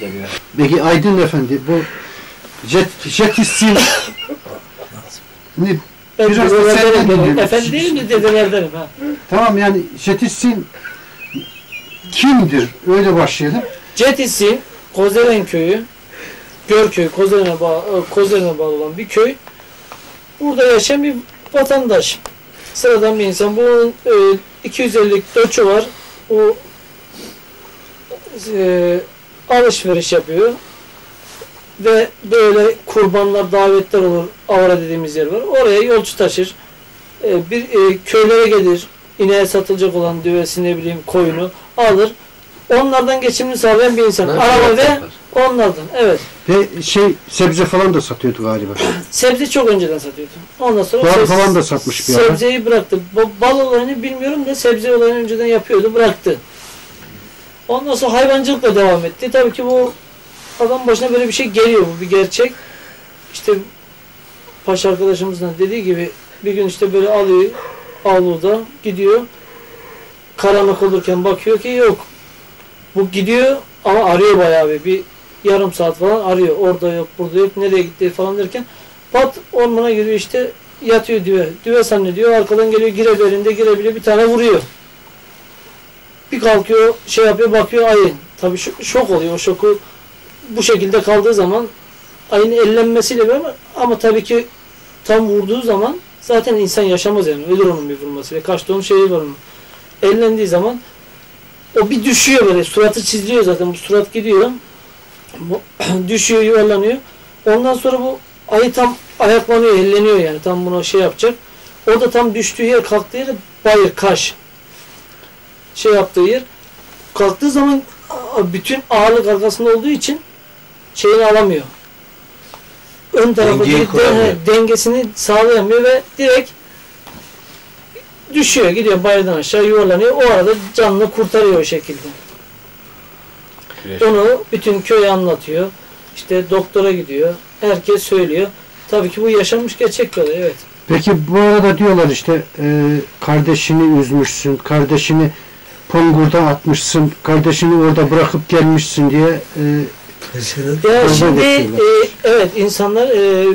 deniyor. Peki Aydın Efendi bu jet, ne Ben Biraz da senden dinleyelim. Efendi değilim de dedelerdenim ha. tamam yani jetistin kimdir? Öyle başlayalım. Cetisi, Kozeren köyü, Görköy, Kozeren'e bağlı, Kozeren'e bağlı olan bir köy. Burada yaşayan bir vatandaş. Sıradan bir insan. Bunun e, 250'lik döçü var. O e, alışveriş yapıyor. Ve böyle kurbanlar, davetler olur. Avara dediğimiz yer var. Oraya yolcu taşır. E, bir e, köylere gelir. İneğe satılacak olan düvesi ne bileyim koyunu alır. Onlardan geçimini sağlayan bir insan. Araba ve onlardan. Evet. Ve şey sebze falan da satıyordu galiba. Sebze çok önceden satıyordu. Ondan sonra Bal falan da satmış bir ara. Sebzeyi bıraktı. Ba- Bal olayını bilmiyorum da sebze olayını önceden yapıyordu. Bıraktı. Ondan sonra hayvancılıkla devam etti. Tabii ki bu adam başına böyle bir şey geliyor. Bu bir gerçek. İşte paşa arkadaşımızın dediği gibi bir gün işte böyle alıyor avluda gidiyor. Karanlık olurken bakıyor ki yok. Bu gidiyor ama arıyor bayağı bir. Bir yarım saat falan arıyor. Orada yok, burada yok, nereye gitti falan derken pat ormana giriyor işte yatıyor düve. Düve zannediyor. Arkadan geliyor gireberinde girebiliyor bir tane vuruyor. Bir kalkıyor şey yapıyor bakıyor ayı. Tabii şok, oluyor. O şoku bu şekilde kaldığı zaman ayın ellenmesiyle bir ama, tabii ki tam vurduğu zaman zaten insan yaşamaz yani. Ölür onun bir vurmasıyla. Kaçta onun şeyi var onun. Ellendiği zaman o bir düşüyor böyle. Suratı çiziliyor zaten. Bu surat gidiyor. Bu, düşüyor, yuvarlanıyor. Ondan sonra bu ayı tam ayaklanıyor, elleniyor yani. Tam buna şey yapacak. O da tam düştüğü yer, kalktığı yer bayır, kaş. Şey yaptığı yer. Kalktığı zaman bütün ağırlık arkasında olduğu için şeyini alamıyor. Ön tarafa Dengeyi gidip de- kuramıyor. he, dengesini sağlayamıyor ve direkt düşüyor, gidiyor bayırdan aşağı yuvarlanıyor. O arada canını kurtarıyor o şekilde. Güreş. Onu bütün köy anlatıyor. İşte doktora gidiyor. Herkes söylüyor. Tabii ki bu yaşanmış gerçek bir olay. Evet. Peki bu arada diyorlar işte e, kardeşini üzmüşsün, kardeşini Pongur'da atmışsın, kardeşini orada bırakıp gelmişsin diye e, Ya şimdi e, evet insanlar e,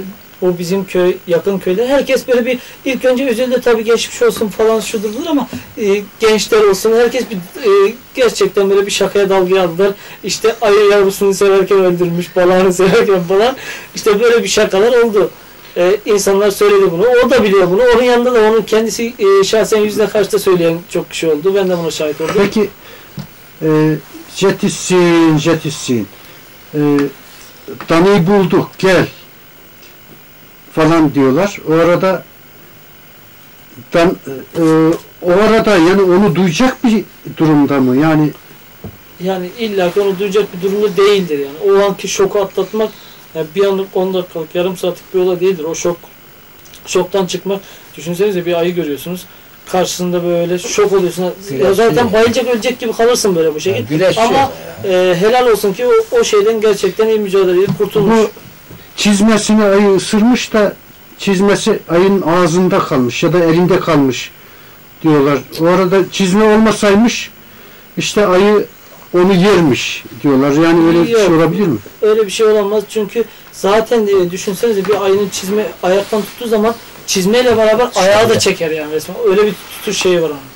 bu bizim köy yakın köyde herkes böyle bir ilk önce üzerinde tabii geçmiş olsun falan şudur budur ama e, gençler olsun herkes bir e, gerçekten böyle bir şakaya dalga aldılar. İşte ayı yavrusunu severken öldürmüş, balağını severken falan işte böyle bir şakalar oldu. E, insanlar söyledi bunu. O da biliyor bunu. Onun yanında da onun kendisi e, şahsen yüzde kaçta söyleyen çok kişi oldu. Ben de buna şahit oldum. Peki e, jetissin, jetissin. E, Dana'yı bulduk, gel falan diyorlar. O arada dan, e, o arada yani onu duyacak bir durumda mı? Yani Yani illa ki onu duyacak bir durumda değildir yani. O anki şoku atlatmak yani bir anlık 10 dakikalık yarım saatlik bir olay değildir. O şok şoktan çıkmak düşünsenize bir ayı görüyorsunuz. Karşısında böyle şok oluyorsun. Ya Güneşliyor. zaten bayılacak ölecek gibi kalırsın böyle bu şekilde. Güneşiyor Ama e, helal olsun ki o, o şeyden gerçekten iyi mücadele edip kurtulmuş. bu çizmesini ayı ısırmış da çizmesi ayın ağzında kalmış ya da elinde kalmış diyorlar. O arada çizme olmasaymış işte ayı onu yermiş diyorlar. Yani öyle bir şey Yok. olabilir mi? Öyle bir şey olamaz çünkü zaten e, düşünsenize bir ayının çizme ayaktan tuttuğu zaman çizmeyle beraber ayağı da çeker yani resmen. Öyle bir tutuş şeyi var onun.